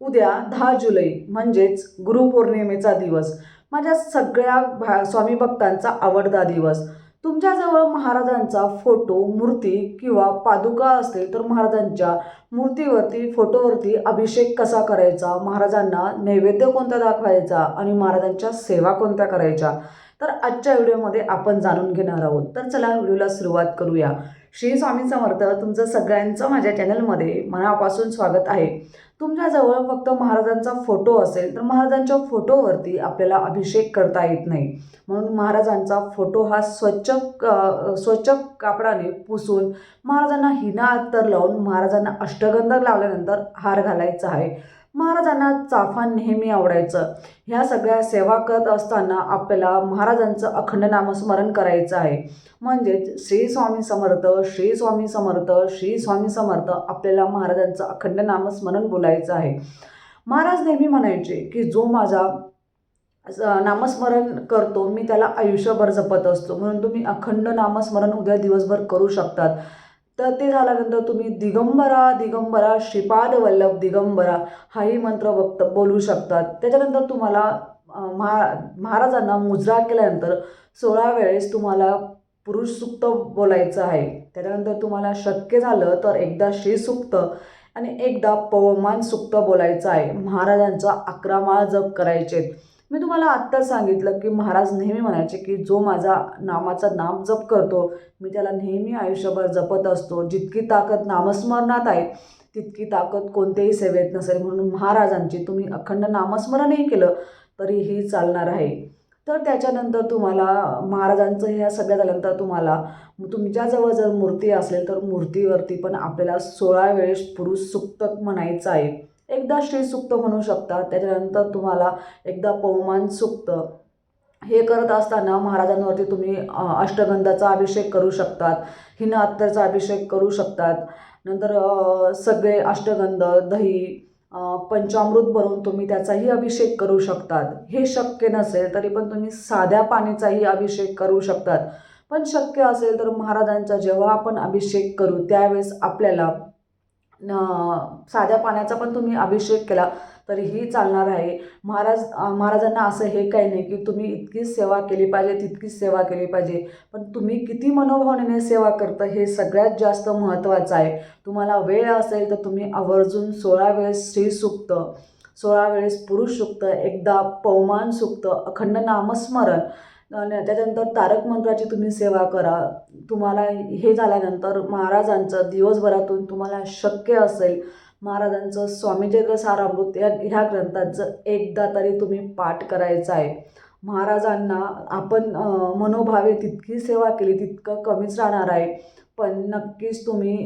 उद्या दहा जुलै म्हणजेच गुरुपौर्णिमेचा दिवस. माझ्या सगळ्या भा स्वामी भक्तांचा आवडता दिवस. तुमच्याजवळ महाराजांचा फोटो मूर्ती किंवा पादुका असतील तर महाराजांच्या मूर्तीवरती फोटोवरती अभिषेक कसा करायचा? महाराजांना नैवेद्य कोणता दाखवायचा आणि महाराजांच्या सेवा कोणत्या करायच्या? तर आजच्या व्हिडिओमध्ये आपण जाणून घेणार आहोत. तर चला व्हिडिओला सुरुवात करूया. श्री स्वामी समर्थ तुमचं सगळ्यांचं माझ्या चॅनलमध्ये मनापासून स्वागत आहे. तुमच्याजवळ फक्त महाराजांचा फोटो असेल तर महाराजांच्या फोटोवरती आपल्याला अभिषेक करता येत नाही. म्हणून महाराजांचा फोटो हा स्वच्छ स्वच्छ कापडाने पुसून महाराजांना हिना अत्तर लावून महाराजांना अष्टगंध लावल्यानंतर हार घालायचा आहे. महाराजांना चाफा नेहमी आवडायचं. ह्या सगळ्या सेवा करत असताना आपल्याला महाराजांचं अखंड नामस्मरण करायचं आहे. म्हणजेच श्री स्वामी समर्थ श्री स्वामी समर्थ श्री स्वामी समर्थ आपल्याला महाराजांचं अखंड नामस्मरण बोलायचं आहे. महाराज नेहमी म्हणायचे की जो माझा नामस्मरण करतो मी त्याला आयुष्यभर जपत असतो. म्हणून तुम्ही अखंड नामस्मरण उद्या दिवसभर करू शकतात. तर ते झाल्यानंतर तुम्ही दिगंबरा दिगंबरा श्रीपाद वल्लभ दिगंबरा हाही मंत्र वक्त बोलू शकतात. त्याच्यानंतर तुम्हाला महा महाराजांना मुजरा केल्यानंतर सोळा वेळेस तुम्हाला पुरुष सुक्त बोलायचं आहे. त्याच्यानंतर तुम्हाला शक्य झालं तर एकदा श्रीसुक्त आणि एकदा पवमान सुक्त बोलायचं आहे. महाराजांचा अकरा माळ जप करायचे. मी तुम्हाला आत्ताच सांगितलं की महाराज नेहमी म्हणायचे की जो माझा नामाचा नाम जप करतो मी त्याला नेहमी आयुष्यभर जपत असतो. जितकी ताकद नामस्मरणात आहे तितकी ताकद कोणत्याही सेवेत नसेल. म्हणून महाराजांची तुम्ही अखंड नामस्मरणही केलं तरीही चालणार आहे. तर त्याच्यानंतर तुम्हाला महाराजांचं ह्या सगळ्या झाल्यानंतर तुम्हाला तुमच्याजवळ जर मूर्ती असेल तर मूर्तीवरती पण आपल्याला सोळा वेळेस पुरुष सुक्त म्हणायचं आहे. एकदा श्रीसुक्त म्हणू शकता त्याच्यानंतर तुम्हाला एकदा पवमान सुक्त. हे करत असताना महाराजांवरती तुम्ही अष्टगंधाचा अभिषेक करू शकतात हिन अत्तरचा अभिषेक करू शकतात. नंतर सगळे अष्टगंध दही पंचामृत बनवून तुम्ही त्याचाही अभिषेक करू शकतात. हे शक्य नसेल तरी पण तुम्ही साध्या पाण्याचाही अभिषेक करू शकतात. पण शक्य असेल तर महाराजांचा जेव्हा आपण अभिषेक करू त्यावेळेस आपल्याला साध्या पाण्याचा पण तुम्ही अभिषेक केला तरीही चालणार आहे. महाराज महाराजांना असं हे काही नाही की तुम्ही इतकीच सेवा केली पाहिजे तितकीच सेवा केली पाहिजे. पण तुम्ही किती मनोभावनेने सेवा करता हे सगळ्यात जास्त महत्त्वाचं आहे. तुम्हाला वेळ असेल तर तुम्ही आवर्जून सोळा वेळेस श्रीसुक्त सोळा वेळेस पुरुष सुक्त एकदा पवमान सुक्त अखंड नामस्मरण त्याच्यानंतर तारक मंत्राची तुम्ही सेवा करा. तुम्हाला हे झाल्यानंतर महाराजांचं दिवसभरातून तुम्हाला शक्य असेल महाराजांचं स्वामीचरित्र सारामृत या ह्या ग्रंथाचं एकदा तरी तुम्ही पाठ करायचं आहे. महाराजांना आपण मनोभावे तितकी सेवा केली तितकं कमीच राहणार आहे. पण नक्कीच तुम्ही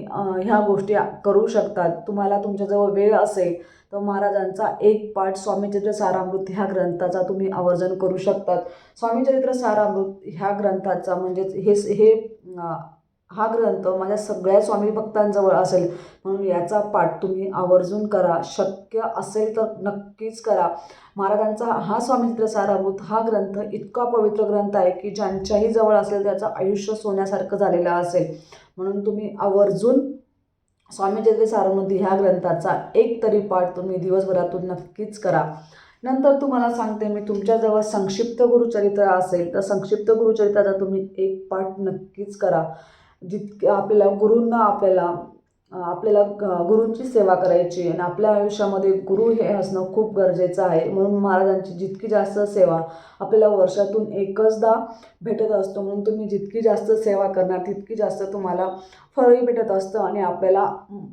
ह्या गोष्टी करू शकतात. तुम्हाला तुमच्याजवळ वेळ असेल तर महाराजांचा एक पाठ स्वामीचरित्र सारामृत ह्या ग्रंथाचा तुम्ही आवर्जन करू शकतात. स्वामीचरित्र सारामृत ह्या ग्रंथाचा म्हणजेच हे हे हा ग्रंथ माझ्या सगळ्या स्वामी भक्तांजवळ असेल. म्हणून याचा पाठ तुम्ही आवर्जून करा. शक्य असेल तर नक्कीच करा. महाराजांचा हा स्वामित्र साराभूत हा ग्रंथ इतका पवित्र ग्रंथ आहे की ज्यांच्याही जवळ असेल त्याचं आयुष्य सोन्यासारखं झालेलं असेल. म्हणून तुम्ही आवर्जून स्वामीचरित्र सारामृत ह्या ग्रंथाचा एक तरी पाठ तुम्ही दिवसभरातून नक्कीच करा. नंतर तुम्हाला सांगते मी तुमच्याजवळ संक्षिप्त गुरुचरित्र असेल तर संक्षिप्त गुरुचरित्राचा तुम्ही एक पाठ नक्कीच करा. जितके आपल्याला गुरूंना आपल्याला आपल्याला गुरूंची सेवा करायची आणि आपल्या आयुष्यामध्ये गुरु हे असणं खूप गरजेचं आहे. म्हणून महाराजांची जितकी जास्त सेवा आपल्याला वर्षातून एकचदा भेटत असतो म्हणून तुम्ही जितकी जास्त सेवा करणार तितकी जास्त तुम्हाला फळही भेटत असतं आणि आपल्याला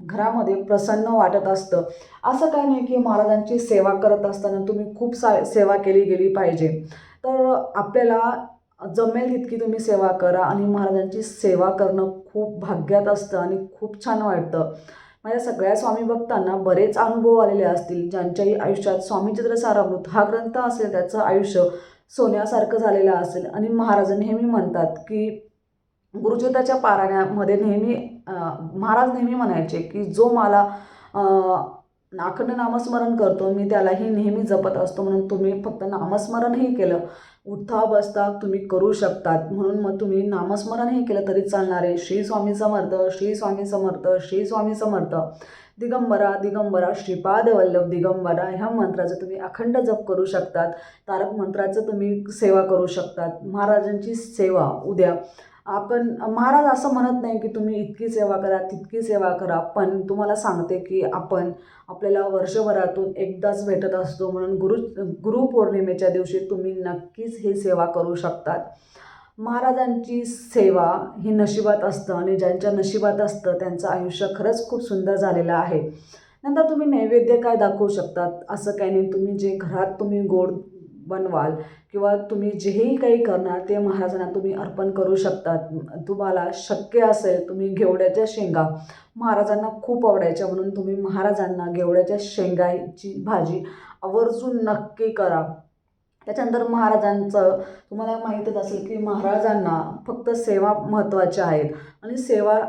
घरामध्ये प्रसन्न वाटत असतं. असं काही नाही की महाराजांची सेवा करत असताना तुम्ही खूप सा सेवा केली गेली पाहिजे. तर आपल्याला जमेल तितकी तुम्ही सेवा करा आणि महाराजांची सेवा करणं खूप भाग्यात असतं आणि खूप छान वाटतं. माझ्या सगळ्या स्वामी भक्तांना बरेच अनुभव आलेले असतील ज्यांच्याही आयुष्यात स्वामीचंद्र सारामृत हा ग्रंथ असेल त्याचं आयुष्य सोन्यासारखं झालेलं असेल आणि महाराज नेहमी म्हणतात की गुरुचरित्राच्या पारायणामध्ये नेहमी महाराज नेहमी म्हणायचे की जो मला अखंड नामस्मरण करतो मी त्यालाही नेहमी जपत असतो. म्हणून तुम्ही फक्त नामस्मरणही केलं. उठता बसता तुम्ही करू शकतात. म्हणून मग तुम्ही नामस्मरणही केलं तरी चालणार आहे. श्री स्वामी समर्थ श्री स्वामी समर्थ श्री स्वामी समर्थ. दिगंबरा दिगंबरा श्रीपाद वल्लभ दिगंबरा ह्या मंत्राचं तुम्ही अखंड जप करू शकतात. तारक मंत्राचं तुम्ही सेवा करू शकतात. महाराजांची सेवा उद्या. आपण महाराज असं म्हणत नाही की तुम्ही इतकी सेवा करा तितकी सेवा करा पण तुम्हाला सांगते की आपण आपल्याला वर्षभरातून एकदाच भेटत असतो म्हणून गुरु गुरुपौर्णिमेच्या दिवशी तुम्ही नक्कीच ही सेवा करू शकतात. महाराजांची सेवा ही नशिबात असतं आणि ज्यांच्या नशिबात असतं त्यांचं आयुष्य खरंच खूप सुंदर झालेलं आहे. नंतर तुम्ही नैवेद्य काय दाखवू शकतात? असं काही नाही तुम्ही जे घरात तुम्ही गोड बनवाल किंवा तुम्ही जेही काही करणार ते महाराजांना तुम्ही अर्पण करू शकतात. तुम्हाला शक्य असेल तुम्ही घेवड्याच्या शेंगा. महाराजांना खूप आवडायच्या म्हणून तुम्ही महाराजांना घेवड्याच्या शेंगाची भाजी आवर्जून नक्की करा. त्याच्यानंतर महाराजांचं तुम्हाला माहीतच असेल की महाराजांना फक्त सेवा महत्त्वाच्या आहेत. आणि सेवा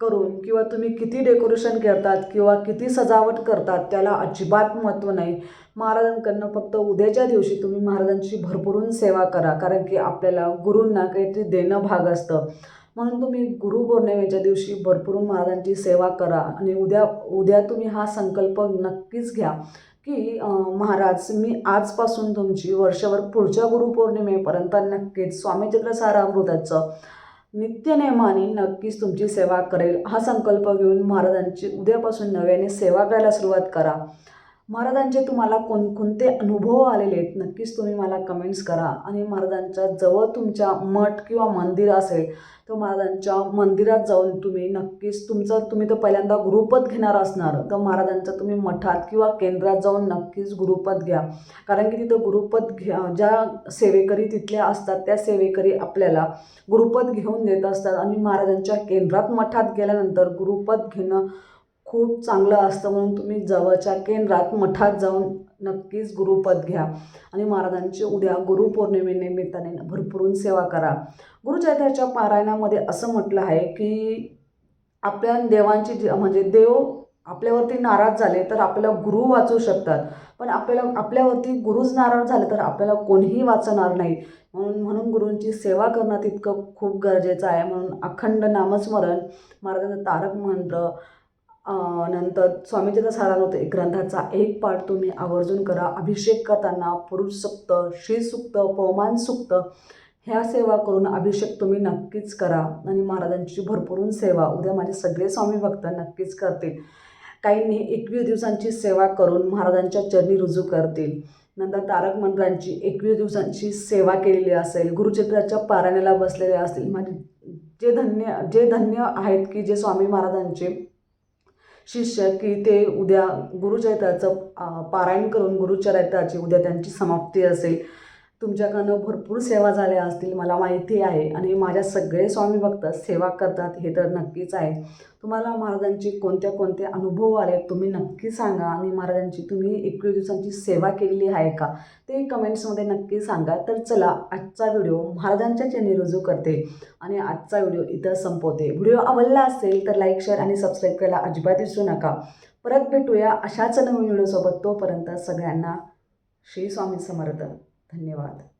करून किंवा तुम्ही किती डेकोरेशन करतात किंवा किती सजावट करतात त्याला अजिबात महत्त्व नाही. महाराजांकडनं फक्त उद्याच्या दिवशी तुम्ही महाराजांची भरभरून सेवा करा कारण की आपल्याला गुरूंना काहीतरी देणं भाग असतं. म्हणून तुम्ही गुरुपौर्णिमेच्या दिवशी भरपूर महाराजांची सेवा करा आणि उद्या उद्या तुम्ही हा संकल्प नक्कीच घ्या की महाराज मी आजपासून तुमची वर्षभर पुढच्या गुरुपौर्णिमेपर्यंत नक्कीच स्वामीचंद्र सारामृताचं नित्यनेमाने नक्कीच तुमची सेवा करेल. हा संकल्प घेऊन महाराजांची उद्यापासून नव्याने सेवा करायला सुरुवात करा. महाराजांचे तुम्हाला कोणकोणते अनुभव आलेले आहेत? नक्कीच तुम्ही मला कमेंट्स करा. आणि महाराजांच्या जवळ तुमच्या मठ किंवा मंदिर असेल तर महाराजांच्या मंदिरात जाऊन तुम्ही नक्कीच तुमचं तुम्ही तर पहिल्यांदा गुरुपद घेणार असणार तर महाराजांच्या तुम्ही मठात किंवा केंद्रात जाऊन नक्कीच गुरुपद घ्या. कारण की तिथं गुरुपद घ्या ज्या सेवेकरी तिथल्या असतात त्या सेवेकरी आपल्याला गुरुपद घेऊन देत असतात. आणि महाराजांच्या केंद्रात मठात गेल्यानंतर गुरुपद घेणं खूप चांगलं असतं म्हणून तुम्ही जवळच्या केंद्रात मठात जाऊन नक्कीच गुरुपद घ्या. आणि महाराजांची उद्या गुरुपौर्णिमेनिमित्ताने भरपूरून सेवा करा. गुरुचरित्राच्या पारायणामध्ये असं म्हटलं आहे की आपल्या देवांची जी म्हणजे देव आपल्यावरती नाराज झाले तर आपल्याला गुरु वाचू शकतात. पण आपल्याला आपल्यावरती गुरुच नाराज झाले तर आपल्याला कोणीही वाचणार नाही. म्हणून म्हणून गुरूंची सेवा करणं तितकं खूप गरजेचं आहे. म्हणून अखंड नामस्मरण महाराजांचं तारक मंत्र नंतर स्वामीचंद्र सारामृत होते. ग्रंथाचा एक पाठ तुम्ही आवर्जून करा. अभिषेक करताना पुरुष सुक्त श्री सुक्त पवमान सुक्त ह्या सेवा करून अभिषेक तुम्ही नक्कीच करा. आणि महाराजांची भरपूरून सेवा. उद्या माझे सगळे स्वामी भक्त नक्कीच करतील. काहींनी एकवीस दिवसांची सेवा करून महाराजांच्या चरणी रुजू करतील. नंतर तारक मंत्रांची एकवीस दिवसांची सेवा केलेली असेल. गुरुचित्राच्या पारायणाला बसलेले असतील. म्हणजे जे धन्य जे धन्य आहेत की जे स्वामी महाराजांचे शिष्य की ते उद्या गुरुचरित्राचं पारायण करून गुरुचरित्राची उद्या त्यांची समाप्ती असेल. तुमच्याकडनं भरपूर सेवा झाल्या असतील मला माहिती आहे. आणि माझ्या सगळे स्वामी भक्त सेवा करतात हे तर नक्कीच आहे. तुम्हाला महाराजांचे कोणत्या कोणते अनुभव आले तुम्ही नक्की सांगा. आणि महाराजांची तुम्ही एकवीस दिवसांची सेवा केलेली आहे का? ते कमेंट्समध्ये नक्की सांगा. तर चला आजचा व्हिडिओ महाराजांच्या चॅनेल रुजू करते आणि आजचा व्हिडिओ इथं संपवते. व्हिडिओ आवडला असेल तर लाईक शेअर आणि सबस्क्राईब करायला अजिबात विसरू नका. परत भेटूया अशाच नवीन व्हिडिओसोबत. तोपर्यंत सगळ्यांना श्री स्वामी समर्थ. धन्यवाद.